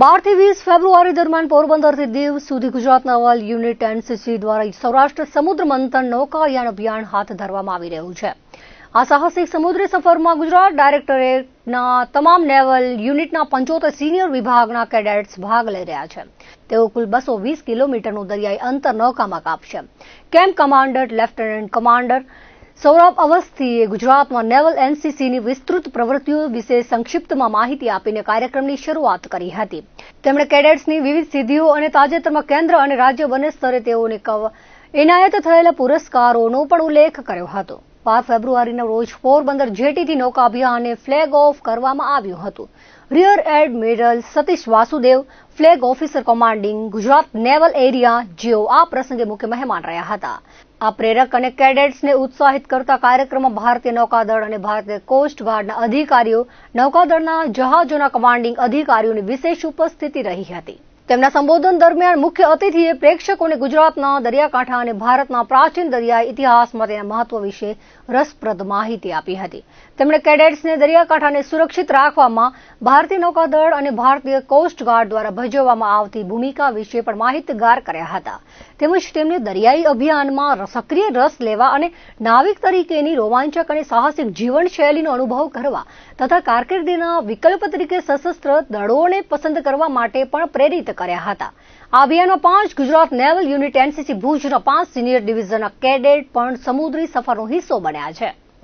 બારથી વીસ ફેબ્રુઆરી દરમિયાન પોરબંદરથી દીવ સુધી ગુજરાત નવલ યુનિટ એનસીસી દ્વારા સૌરાષ્ટ્ર સમુદ્ર મંથન નૌકાયાન અભિયાન હાથ ધરવામાં આવી રહ્યું છે. આ સાહસિક સમુદ્રી સફરમાં ગુજરાત ડાયરેક્ટરેટના તમામ નેવલ યુનિટના પંચોતેર સિનિયર વિભાગના કેડેટ્સ ભાગ લઈ રહ્યા છે. તેઓ કુલ બસો વીસ કિલોમીટરનું દરિયાઈ અંતર નૌકામાં કાપશે. Camp commander lieutenant commander Saurabh અવસ્થીએ ગુજરાતમાં નેવલ એનસીસીની વિસ્તૃત પ્રવૃત્તિઓ વિશે સંક્ષિપ્તમાં માહિતી આપીને કાર્યક્રમની શરૂઆત કરી હતી. તેમણે કેડેટ્સની વિવિધ સિદ્ધિઓ અને તાજેતરમાં કેન્દ્ર અને રાજ્ય બંને સ્તરે તેઓને એનાયત થયેલા પુરસ્કારોનો પણ ઉલ્લેખ કર્યો હતો. બાર ફેબ્રુઆરીના રોજ પોરબંદર જેટીથી નૌકા અભિયાનને ફ્લેગ ઓફ કરવામાં આવ્યું હતું. Rear admiral Satish Vasudev, flag officer commanding, Gujarat naval area, જેઓ આ પ્રસંગે મુખ્ય મહેમાન રહ્યા હતા. આ પ્રેરક અને કેડેટ્સને ઉત્સાહિત કરતા કાર્યક્રમમાં ભારતીય નૌકાદળ અને ભારતીય કોસ્ટગાર્ડના અધિકારીઓ, નૌકાદળના જહાજોના કમાન્ડિંગ અધિકારીઓની વિશેષ ઉપસ્થિતિ રહી હતી. તેમના સંબોધન દરમિયાન મુખ્ય અતિથિએ પ્રેક્ષકોને ગુજરાતના દરિયાકાંઠા અને ભારતના પ્રાચીન દરિયાઈ ઇતિહાસમાં તેના મહત્વ વિશે રસપ્રદ માહિતી આપી હતી. તેમણે કેડેટ્સને દરિયાકાંઠાને સુરક્ષિત રાખવામાં ભારતીય નૌકાદળ અને ભારતીય કોસ્ટ ગાર્ડ દ્વારા ભજવવામાં આવતી ભૂમિકા વિશે પણ માહિતગાર કર્યા હતા. તેમજ તેમને દરિયાઈ અભિયાનમાં સક્રિય રસ લેવા અને નાવિક તરીકેની રોમાંચક અને સાહસિક જીવનશૈલીનો અનુભવ કરવા તથા કારકિર્દીના વિકલ્પ તરીકે સશસ્ત્ર દળોને પસંદ કરવા માટે પણ પ્રેરિત કર્યા હતા. આ અભિયાનમાં પાંચ ગુજરાત નેવલ યુનિટ એનસીસી ભુજના પાંચ સિનિયર ડિવિઝનના કેડેટ પણ સમુદ્રી સફરનો હિસ્સો બન્યા છે.